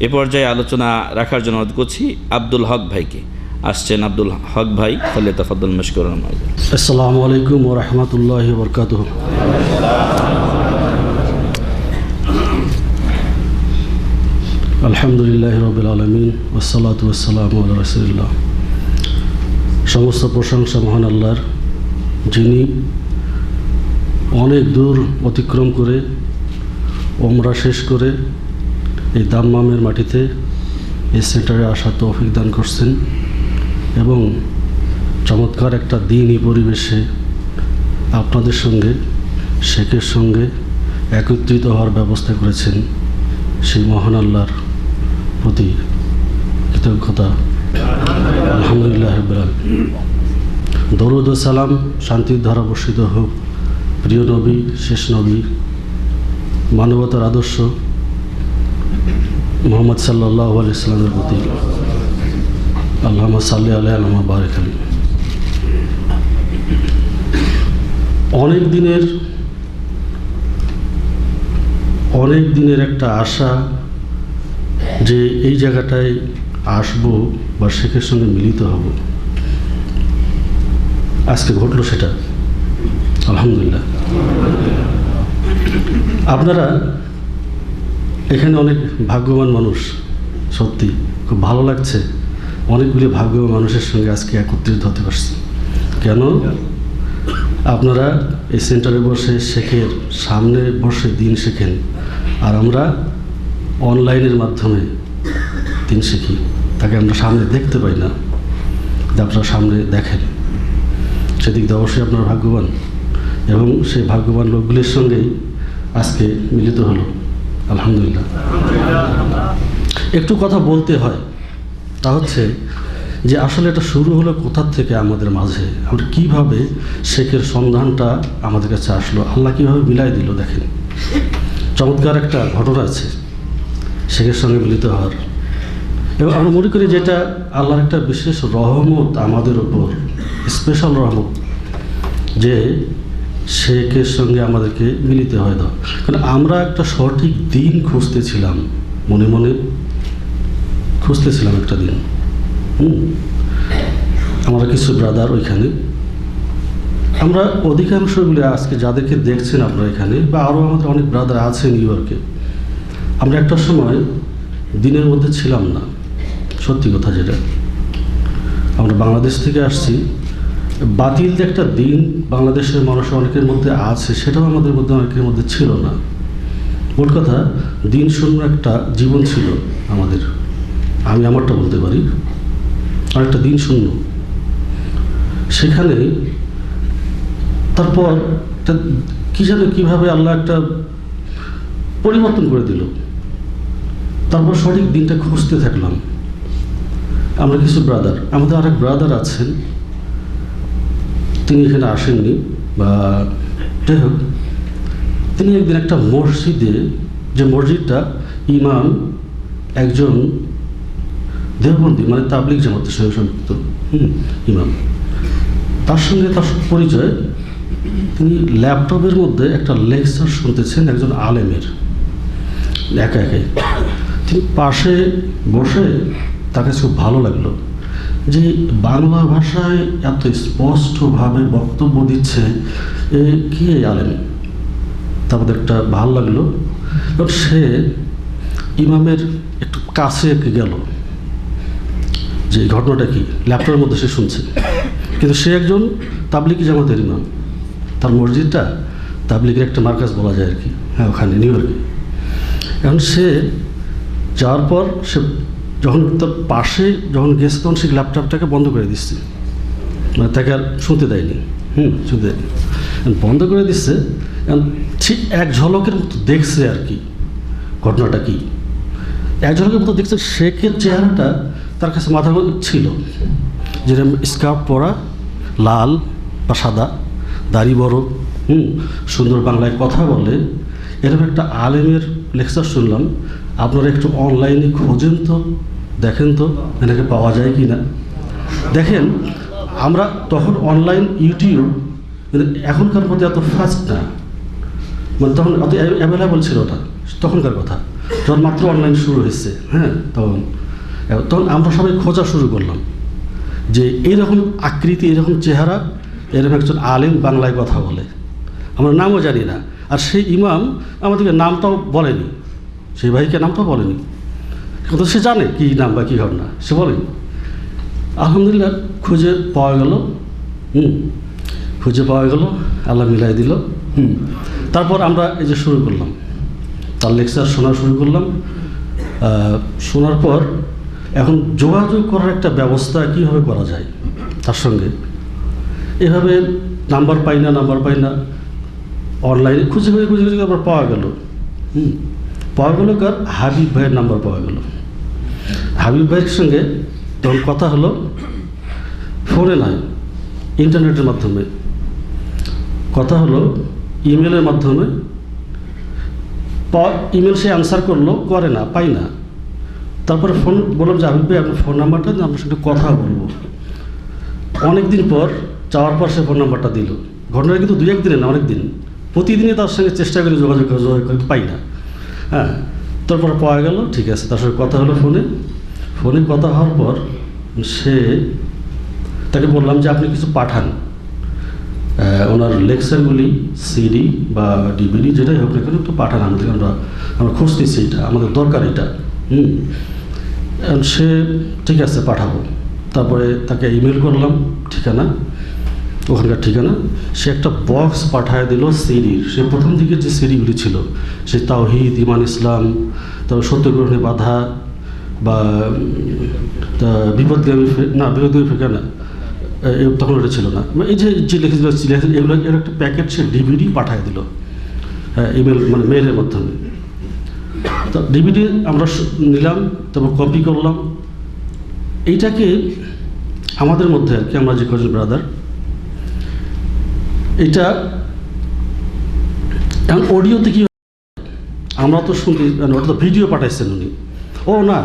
এ পর্যায়ে আলোচনা রাখার জন্য করছি আব্দুল হক ভাইকে। আসছেন আব্দুল হক ভাই ফলে তফাদ্দুল মশকুর আসসালামু আলাইকুম ও রহমতুল্লাহ বরকাত আলহামদুলিল্লাহ রবিল আলমিন ওসালাত ওসালাম রসুল্লাহ সমস্ত প্রশংসা মহান আল্লাহর, যিনি অনেক দূর অতিক্রম করে ওমরা শেষ করে এই দাম্মামের মাটিতে এই সেন্টারে আসার তৌফিক দান করছেন এবং চমৎকার একটা দিনই পরিবেশে আপনাদের সঙ্গে, শেখের সঙ্গে একত্রিত হওয়ার ব্যবস্থা করেছেন সেই মহান আল্লাহর প্রতি কৃতজ্ঞতা আলহামদুলিল্লাহ আলামিন। দরুদ সালাম, শান্তির ধারা বর্ষিত হোক প্রিয় নবী, শেষ নবী, মানবতার আদর্শ মোহাম্মদ সাল্লাহ আলি ইসলামের প্রতি আল্লাহ সাল্লি আল্লাহ বারেক আলী। অনেক দিনের অনেক দিনের একটা আশা যে এই জায়গাটায় আসব বা শেখের সঙ্গে মিলিত হব। আজকে ঘটলো সেটা। আলহামদুলিল্লাহ। আপনারা এখানে অনেক ভাগ্যবান মানুষ, সত্যি। খুব ভালো লাগছে। অনেকগুলি ভাগ্যবান মানুষের সঙ্গে আজকে একত্রিত হতে পারছি। কেন? আপনারা এই সেন্টারে বসে শেখের সামনে বসে দিন শেখেন, আর আমরা অনলাইনের মাধ্যমে দিন শিখি। তাকে আমরা সামনে দেখতে পাই না আপনারা সামনে দেখেন। সেদিক দিয়ে অবশ্যই আপনারা ভাগ্যবান। এবং সেই ভাগ্যবান লোকগুলির সঙ্গেই আজকে মিলিত হলো। আলহামদুলিল্লাহ। একটু কথা বলতে হয়। তা হচ্ছে যে আসলে এটা শুরু হলো কোথার থেকে আমাদের মাঝে? আমরা কীভাবে শেখের সন্ধানটা আমাদের কাছে আসলো? আল্লাহ কীভাবে মিলাই দিল দেখেন। চমৎকার একটা ঘটনা আছে, শেখের সঙ্গে মিলিত হওয়ার। এবং আমরা মনে করি যেটা আল্লাহর একটা বিশেষ রহমত আমাদের ওপর স্পেশাল রহমত, যে শেখের সঙ্গে আমাদেরকে মিলিতে হয় কারণ আমরা একটা সঠিক দিন খুঁজতেছিলাম, মনে মনে খুঁজতেছিলাম একটা দিন। হুম? আমরা কিছু ব্রাদার ওইখানে। আমরা অধিকাংশগুলি আজকে যাদেরকে দেখছেন আপনারা এখানে, বা আরও আমাদের অনেক ব্রাদার আছে নিউ ইয়র্কে আমরা একটা সময় দিনের মধ্যে ছিলাম না। সত্যি কথা যেটা। আমরা বাংলাদেশ থেকে আসছি। বাতিল যে একটা দিন বাংলাদেশের মানুষ অনেকের মধ্যে আছে, সেটাও আমাদের মধ্যে অনেকের মধ্যে ছিল না। মোট কথা, দিন শূন্য একটা জীবন ছিল আমাদের। আমি আমারটা বলতে পারি। আর একটা দিন শূন্য। সেখানে তারপর কী যেন, কীভাবে আল্লাহ একটা পরিবর্তন করে দিল। তারপর সঠিক দিনটা খুঁজতে থাকলাম। আমরা কিছু ব্রাদার আমাদের আরেক ব্রাদার আছেন। তিনি এখানে আসেননি বা যাই হোক, তিনি একদিন একটা মসজিদে, যে মসজিদটা ইমাম একজন দেহবন্দি মানে তাবলিক জামাতের সঙ্গে সম্পৃক্ত ইমাম। তার সঙ্গে তার পরিচয়, তিনি ল্যাপটপের মধ্যে একটা লেকচার শুনতেছেন একজন আলেমের, একা একাই। তিনি পাশে বসে তার কাছে খুব ভালো লাগল। যে বাংলা ভাষায় এত স্পষ্টভাবে বক্তব্য দিচ্ছে কি আলেম? তারপর একটা ভালো লাগল। এবং সে ইমামের একটু কাছে গেল। যে ঘটনাটা কি? ল্যাপটপের মধ্যে সে শুনছে। কিন্তু সে একজন তাবলিকি জামাতের ইমাম। তার মসজিদটা তাবলিগের একটা মার্কাজ বলা যায় আর কি। হ্যাঁ ওখানে, নিউ ইয়র্কে। এখন সে যাওয়ার পর সে যখন তার পাশে যখন গেছে তখন সে ল্যাপটপটাকে বন্ধ করে দিচ্ছে। মানে তাকে আর শুনতে দেয়নি। হুম, শুনতে দেয়নি। বন্ধ করে দিচ্ছে ঠিক এক ঝলকের মতো দেখছে আর কি, ঘটনাটা কি। এক ঝলকের মতো দেখছে শেখের চেহারাটা তার কাছে মধ্যে ছিল। যেরকম স্কার্ফ পরা, লাল বা সাদা, দাড়ি বড়, হুম, সুন্দর বাংলায় কথা বলে এরকম একটা আলেমের লেকচার শুনলাম। আপনারা একটু অনলাইনে খোঁজেন তো, দেখেন তো এনাকে পাওয়া যায় কি না দেখেন, আমরা তখন অনলাইন ইউটিউব মানে এখনকার মধ্যে এত ফাস্ট না। মানে তখন অত অ্যাভেলেবল ছিল ওটা, তখনকার কথা। যখন মাত্র অনলাইন শুরু হয়েছে হ্যাঁ তখন। তখন আমরা সবাই খোঁজা শুরু করলাম যে এইরকম আকৃতি, এরকম চেহারা, এরকম একজন আলেম বাংলায় কথা বলে। আমরা নামও জানি না। আর সেই ইমাম আমাদেরকে নামটাও বলেনি। সেই ভাইকে নামটাও বলেনি। কিন্তু সে জানে কী নাম বা কী ঘটনা, সে বলেনি। আলহামদুলিল্লাহ, খুঁজে পাওয়া গেল। হুম, খুঁজে পাওয়া গেল, আল্লাহ মিলাই দিল। হুম, তারপর আমরা এই যে শুরু করলাম, তার লেকচার শোনা শুরু করলাম। শোনার পর এখন যোগাযোগ করার একটা ব্যবস্থা কীভাবে করা যায়, তার সঙ্গে। এভাবে নাম্বার পাই না, নাম্বার পাই না অনলাইনে খুঁজে খুঁজে খুঁজে খুঁজে আবার পাওয়া গেল। হুম? পাওয়া গেল কার? হাবিব ভাইয়ের নাম্বার পাওয়া গেল। হাবিব ভাইয়ের সঙ্গে তখন কথা হলো ফোনে নয় ইন্টারনেটের মাধ্যমে। কথা হলো ইমেলের মাধ্যমে। ইমেল সে অ্যান্সার করল, করে না, পাই না। তারপরে ফোন বললাম যে, হাবিব ভাই, আপনার ফোন নাম্বারটা আপনার সঙ্গে কথা বলব। অনেক দিন পর, যাওয়ার পর সে ফোন নাম্বারটা দিল। ঘটনাটা কিন্তু দুই একদিনে না অনেক দিন প্রতিদিনই তার সঙ্গে চেষ্টা করে যোগাযোগ যোগাযোগ পাই না। হ্যাঁ তারপর পাওয়া গেল, ঠিক আছে, তার সঙ্গে কথা হলো ফোনে। ফোনে কথা হওয়ার পর সে তাকে বললাম যে, আপনি কিছু পাঠান। ওনার লেকচারগুলি সিডি বা ডিভিডি যেটাই হোক না কেন, একটু পাঠান আমাদের আমরা আমরা খোঁজ নিচ্ছি এটা, আমাদের দরকার এটা। হুম। সে, ঠিক আছে, পাঠাবো। তারপরে তাকে ইমেল করলাম ঠিকানা। ওখানকার ঠিকানা সে একটা বক্স পাঠায় দিল সিডির। সে প্রথম দিকে যে সিডিগুলি ছিল সে তাওহিদ ইমান ইসলাম তারপর সত্যগ্রহণে বাধা বা বিপদগামী না বিপদগামী ফেকা না তখন ওটা ছিল না। এই যে যে লিখেছিল, এগুলো এর একটা প্যাকেট সে ডিভিডি পাঠায় দিল হ্যাঁ ইমেল মানে মেলের মাধ্যমে। তো ডিভিডি আমরা নিলাম তারপর কপি করলাম। এইটাকে আমাদের মধ্যে আর কি আমরা যে কজন ব্রাদার এটা এখন অডিওতে কি আমরা তো শুনতে মানে ওটা তো ভিডিও পাঠাইছেন উনি। ও না,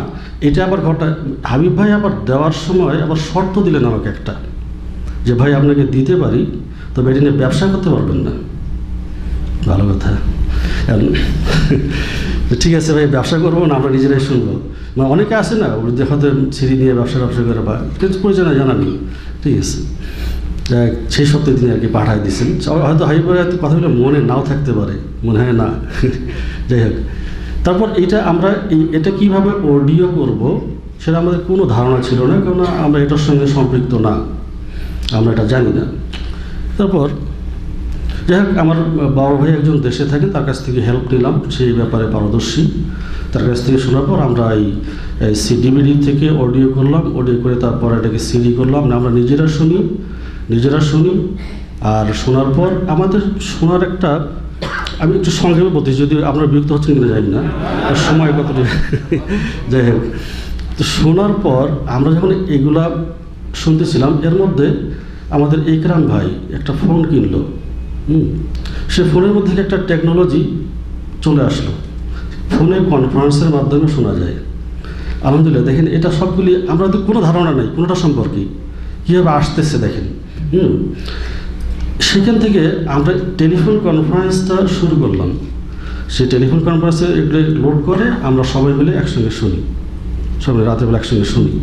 এটা আবার ঘটা, হাবিব ভাই আবার দেওয়ার সময় আবার শর্ত দিলেন আমাকে একটা, যে ভাই আপনাকে দিতে পারি, তবে এটা নিয়ে ব্যবসা করতে পারবেন না। ভালো কথা। ঠিক আছে ভাই, ব্যবসা করব না, আমরা নিজেরাই শুনব। মানে অনেকে আছে না হয়তো সিঁড়ি নিয়ে ব্যবসা ব্যবসা করে বা কিছু পরিচয় না নেই ঠিক আছে। সেই সপ্তাহে তিনি আর কি পাঠায় দিয়েছেন। হয়তো হাইবার হয়তো কথাগুলো মনে নাও থাকতে পারে, মনে হয় না। যাই হোক। তারপর এটা আমরা এটা কীভাবে অডিও করব সেটা আমাদের কোনো ধারণা ছিল না কেননা আমরা এটার সঙ্গে সম্পৃক্ত না। আমরা এটা জানি না। তারপর যাই হোক, আমার বড় ভাই একজন দেশে থাকে তার কাছ থেকে হেল্প নিলাম। সেই ব্যাপারে পারদর্শী। তার কাছ থেকে শোনার পর আমরা এই সিডিবিডি থেকে অডিও করলাম। অডিও করে তারপর এটাকে সিডি করলাম। না আমরা নিজেরা শুনি। নিজেরা শুনি আর শোনার পর আমাদের শোনার একটা, আমি একটু সংক্ষেপে বলতে যদি আপনারা বিরক্ত হচ্ছেন কিনা জানি না, আর সময় কতটা যাই হোক। তো শোনার পর আমরা যখন এগুলা শুনতেছিলাম, এর মধ্যে আমাদের একরাম ভাই একটা ফোন কিনলো, হুম? সে ফোনের মধ্যে একটা টেকনোলজি চলে আসলো। ফোনে কনফারেন্সের মাধ্যমে শোনা যায়। আলহামদুলিল্লাহ, দেখেন এটা সবগুলি, আমরা তো কোনো ধারণা নেই, কোনোটা সম্পর্কে। কীভাবে আসতেছে দেখেন। হুম। সেখান থেকে আমরা টেলিফোন কনফারেন্সটা শুরু করলাম। সেই টেলিফোন কনফারেন্সে এগুলো লোড করে আমরা সবাই মিলে একসঙ্গে শুনি। সবাই রাতের বেলা একসঙ্গে শুনি।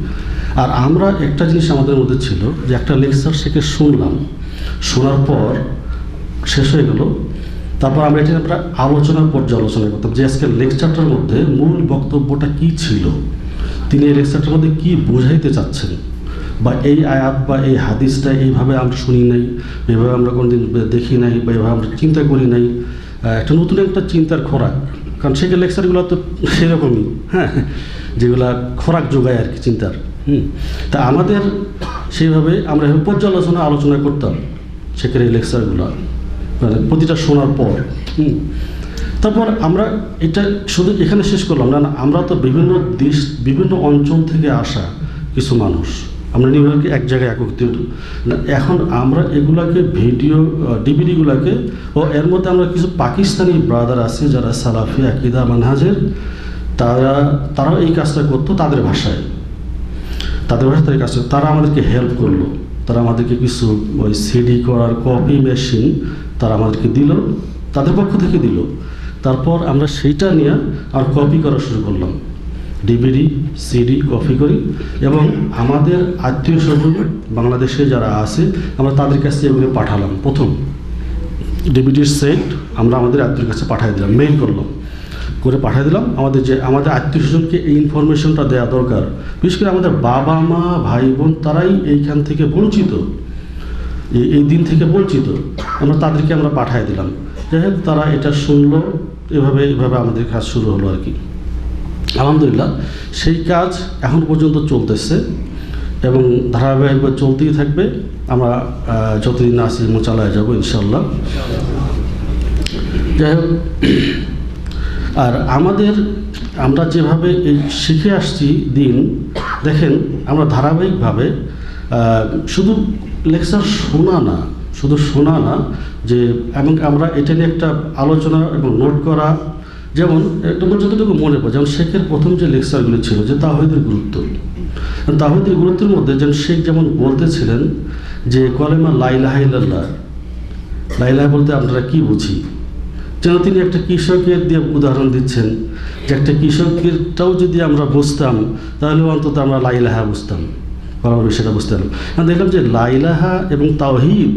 আর আমরা একটা জিনিস আমাদের মধ্যে ছিল যে একটা লেকচার সেকে শুনলাম। শোনার পর শেষ হয়ে গেল। তারপর আমরা এটা আমরা আলোচনার পর্যালোচনা করতাম যে আজকের লেকচারটার মধ্যে মূল বক্তব্যটা কি ছিল? তিনি এই লেকচারটার মধ্যে কী বোঝাইতে চাচ্ছেন? বা এই আয়াত বা এই হাদিসটা এইভাবে আমরা শুনি নাই, এইভাবে আমরা কোনোদিন দেখি নাই বা এইভাবে আমরা চিন্তা করি নাই। একটা নতুন একটা চিন্তার খোরাক। কারণ সেই লেকচারগুলো তো সেরকমই হ্যাঁ যেগুলা খোরাক যোগায় আর কি চিন্তার। হুম, তা আমাদের সেইভাবে আমরা পর্যালোচনা আলোচনা করতাম সেখানে লেকচারগুলো মানে প্রতিটা শোনার পর। হুম, তারপর আমরা এটা শুধু এখানে শেষ করলাম না, আমরা তো বিভিন্ন দেশ, বিভিন্ন অঞ্চল থেকে আসা কিছু মানুষ। আমরা নিউ ইয়র্কে এক জায়গায় একত্রিত এখন আমরা এগুলাকে ভিডিও ডিভিডিগুলোকে, ও এর মধ্যে আমরা কিছু পাকিস্তানি ব্রাদার আছে যারা সালাফি, আকিদা, মানহাজের, তারা, তারাও এই কাজটা করতো তাদের ভাষায়। তাদের ভাষায় তাদের কাজটা, তারা আমাদেরকে হেল্প করল। তারা আমাদেরকে কিছু ওই সিডি করার কপি মেশিন তারা আমাদেরকে দিল, তাদের পক্ষ থেকে দিল। তারপর আমরা সেইটা নিয়ে আর কপি করা শুরু করলাম। ডিভিডি সিডি কপি করি। এবং আমাদের আত্মীয় স্বজন, বাংলাদেশে যারা আছে, আমরা তাদের কাছে এগুলো পাঠালাম। প্রথম ডিবিডির সেট আমরা আমাদের আত্মীয়ের কাছে পাঠিয়ে দিলাম মেইল করলাম। করে পাঠিয়ে দিলাম। আমাদের যে, আমাদের আত্মীয় স্বজনকে এই ইনফরমেশনটা দেওয়া দরকার। বিশেষ করে আমাদের বাবা মা, ভাই বোন, তারাই এইখান থেকে বঞ্চিত। এই দিন থেকে বঞ্চিত। আমরা তাদেরকে আমরা পাঠিয়ে দিলাম। যাই তারা এটা শুনলো। এভাবে এভাবে আমাদের কাজ শুরু হলো আর কি। আলহামদুলিল্লাহ, সেই কাজ এখন পর্যন্ত চলতেছে এবং ধারাবাহিকভাবে চলতেই থাকবে। আমরা যতদিন আসি চালায় যাব ইনশাল্লাহ যাই হোক, আর আমাদের, আমরা যেভাবে এই শিখে আসছি দিন, দেখেন আমরা ধারাবাহিকভাবে শুধু লেকচার শোনা না, শুধু শোনা না, যে এবং আমরা এটা নিয়ে একটা আলোচনা এবং নোট করা যেমন একটু যতটুকু মনে পড়ে, যেমন শেখের প্রথম যে লেকচারগুলো ছিল, যে তাহিদের গুরুত্ব। তাহিদের গুরুত্বের মধ্যে যেন শেখ যেমন বলতেছিলেন যে, কলেমা লাইলাহাইল্লাহ লাইলাহ বলতে আপনারা কি বুঝি? যেন তিনি একটা কৃষকের দিয়ে উদাহরণ দিচ্ছেন যে, একটা কৃষকেরটাও যদি আমরা বুঝতাম, তাহলে অন্তত আমরা লাইলাহা বুঝতাম। বরাবর সেটা বুঝতাম আমি দেখলাম যে লাইলাহা এবং তাওহিদ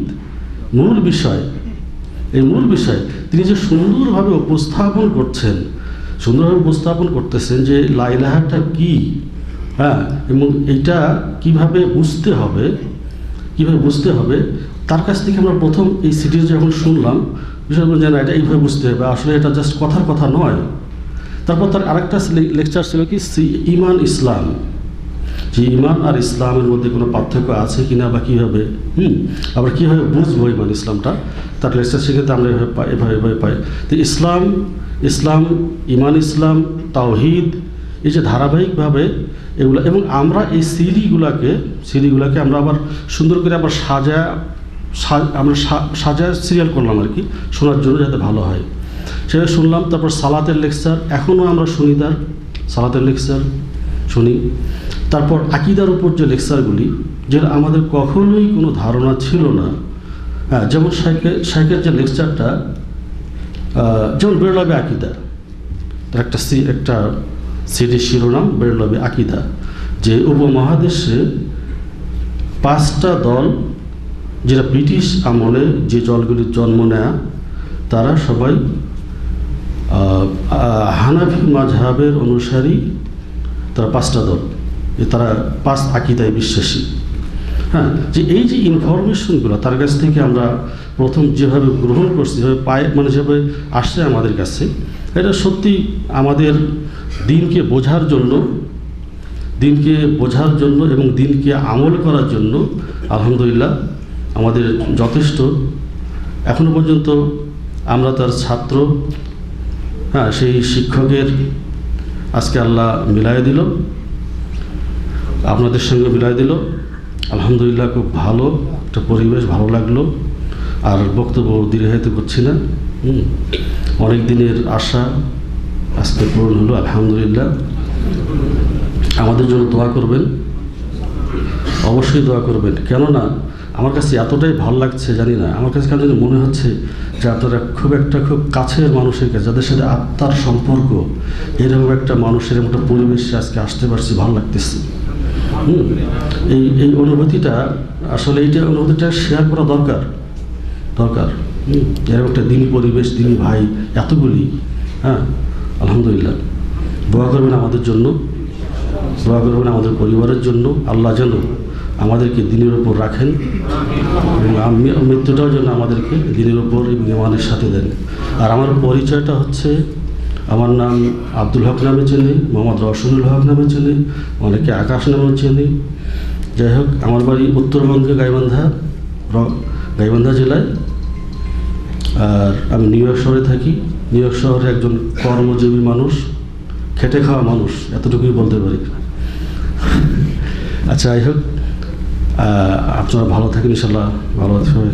মূল বিষয়। এই মূল বিষয় তিনি যে সুন্দরভাবে উপস্থাপন করছেন, সুন্দরভাবে উপস্থাপন করতেছেন যে লাইলাহাটা কি? হ্যাঁ এবং এটা কীভাবে বুঝতে হবে, কীভাবে বুঝতে হবে, তার কাছ থেকে আমরা প্রথম এই সিরিজ যখন শুনলাম বিষয় যে না, এটা এইভাবে বুঝতে হবে, আসলে এটা জাস্ট কথার কথা নয়। তারপর তার আরেকটা লেকচার ছিল কি, সি- ইমান ইসলাম। যে ইমান আর ইসলামের মধ্যে কোনো পার্থক্য আছে কিনা বা কীভাবে, হুম আবার কীভাবে বুঝব ইমান, ইসলামটা? তার লেকচার সেক্ষেত্রে আমরা এভাবে পাই, এভাবে এভাবে পাই। তো ইসলাম ইসলাম, ইমান, ইসলাম, তাওহিদ, এই যে ধারাবাহিকভাবে এগুলো, এবং আমরা এই সিডিগুলোকে সিডিগুলোকে আমরা আবার সুন্দর করে আবার সাজা আমরা সা- সাজায় সিরিয়াল করলাম আর কি, শোনার জন্য যাতে ভালো হয়। সেটা শুনলাম, তারপর সালাতের লেকচার, এখনও আমরা শুনি তার, সালাতের লেকচার শুনি। তারপর আকিদার উপর যে লেকচারগুলি, যেটা আমাদের কখনোই কোনো ধারণা ছিল না। হ্যাঁ যেমন সাইকেল সাইকেল যে লেকচারটা যেমন বেরলাবে আকিদা তার একটা সি, একটা সিডির শিরোনাম, বেরলাবে আকিদা, যে উপমহাদেশে পাঁচটা দল, যেটা ব্রিটিশ আমলে যে দলগুলির জন্ম নেয়া, তারা সবাই হানাফি মাঝহাবের অনুসারী, তারা পাঁচটা দল। যে তারা পাঁচ আকিদায় বিশ্বাসী। হ্যাঁ যে এই যে ইনফরমেশনগুলো তার কাছ থেকে আমরা প্রথম যেভাবে গ্রহণ করছি, যেভাবে পায় মানে যেভাবে আসছে আমাদের কাছে, এটা সত্যি আমাদের দিনকে বোঝার জন্য, দিনকে বোঝার জন্য এবং দিনকে আমল করার জন্য আলহামদুলিল্লাহ আমাদের যথেষ্ট। এখনও পর্যন্ত আমরা তার ছাত্র হ্যাঁ সেই শিক্ষকের আজকে আল্লাহ মিলাই দিল। আপনাদের সঙ্গে মিলাই দিল। আলহামদুলিল্লাহ, খুব ভালো। একটা পরিবেশ ভালো লাগল। আর বক্তব্য দীর্ঘায়িত করছি না। অনেক দিনের আশা আজকে পূরণ হলো, আলহামদুলিল্লাহ। আমাদের জন্য দোয়া করবেন। অবশ্যই দোয়া করবেন। কেননা, আমার কাছে এতটাই ভালো লাগছে, জানি না। আমার কাছে কেন মনে হচ্ছে যে আপনারা খুব একটা খুব কাছের মানুষের কাছে যাদের সাথে আত্মার সম্পর্ক এরকম একটা মানুষের একটা পরিবেশে আজকে আসতে পারছি, ভালো লাগতেছে। এই এই অনুভূতিটা, আসলে এইটা অনুভূতিটা শেয়ার করা দরকার দরকার। এরকম একটা দিনী পরিবেশ, দিনী ভাই, এতগুলি হ্যাঁ আলহামদুলিল্লাহ। দোয়া করবেন আমাদের জন্য, দোয়া করবেন আমাদের পরিবারের জন্য, আল্লাহ যেন আমাদেরকে দিনের ওপর রাখেন, এবং মৃত্যুটাও যেন আমাদেরকে দিনের ওপর ইমানের সাথে দেন। আর আমার পরিচয়টা হচ্ছে আমার নাম আব্দুল হক নামে চেনে মোহাম্মদ রসুল হক নামে চেনে অনেকে আকাশ নামেও চেনে যাই হোক, আমার বাড়ি উত্তরবঙ্গে গাইবান্ধা গাইবান্ধা জেলায়। আর আমি নিউ ইয়র্ক শহরে থাকি। নিউ ইয়র্ক শহরে একজন কর্মজীবী মানুষ, খেটে খাওয়া মানুষ, এতটুকুই বলতে পারি। আচ্ছা যাই হোক আপনারা ভালো থাকেন ইনশাল্লাহ ভালো সবাই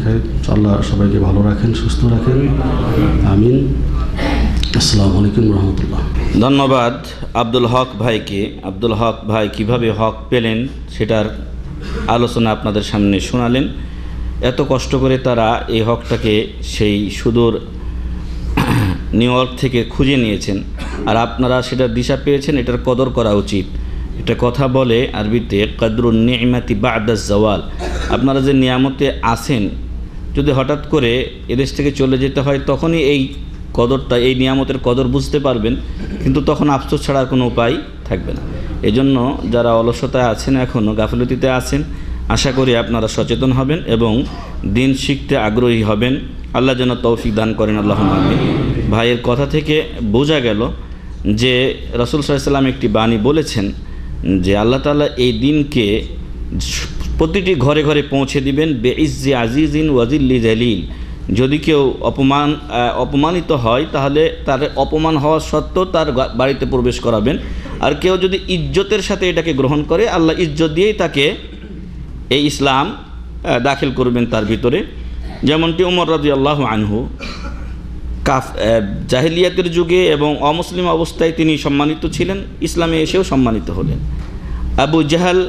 আল্লাহ সবাইকে ভালো রাখেন, সুস্থ রাখেন। আমিন। ধন্যবাদ আব্দুল হক ভাইকে। আব্দুল হক ভাই কীভাবে হক পেলেন সেটার আলোচনা আপনাদের সামনে শোনালেন। এত কষ্ট করে তারা এই হকটাকে সেই সুদূর নিউ ইয়র্ক থেকে খুঁজে নিয়েছেন। আর আপনারা সেটা দিশা পেয়েছেন, এটার কদর করা উচিত। এটা কথা বলে আরবিতে, কদরুন নিয়মাতি বাদাস জওয়াল আপনারা যে নিয়ামতে আসেন যদি হঠাৎ করে এদেশ থেকে চলে যেতে হয়, তখনই এই কদরটা, এই নিয়ামতের কদর বুঝতে পারবেন, কিন্তু তখন আফসোস ছাড়ার কোনো উপায় থাকবে না। এজন্য যারা অলসতায় আছেন এখনও গাফলতিতে আছেন, আশা করি আপনারা সচেতন হবেন এবং দিন শিখতে আগ্রহী হবেন। আল্লাহ যেন তৌফিক দান করেন আল্লাহ ভাইয়ের কথা থেকে বোঝা গেল যে রসুল সাল্লাম একটি বাণী বলেছেন যে আল্লাহ তাআলা এই দিনকে প্রতিটি ঘরে ঘরে পৌঁছে দিবেন বে বেইজ্জে আজিজিন ওয়াজিল্লি জালিল। যদি কেউ অপমান অপমানিত হয়, তাহলে তার অপমান হওয়া সত্ত্বেও তার বাড়িতে প্রবেশ করাবেন। আর কেউ যদি ইজ্জতের সাথে এটাকে গ্রহণ করে, আল্লাহ ইজ্জত দিয়েই তাকে এই ইসলাম দাখিল করবেন তার ভিতরে। যেমনটি উমর রাজি আল্লাহ আনহু কাফ জাহিলিয়াতের যুগে এবং অমুসলিম অবস্থায় তিনি সম্মানিত ছিলেন, ইসলামে এসেও সম্মানিত হলেন। আবু জাহাল,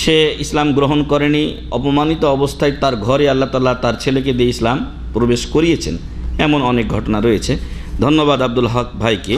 সে ইসলাম গ্রহণ করেনি, অপমানিত অবস্থায় তার ঘরে আল্লাহ তাল্লাহ তার ছেলেকে দিয়ে ইসলাম প্রবেশ করিয়েছেন এমন অনেক ঘটনা রয়েছে। ধন্যবাদ আব্দুল হক ভাইকে।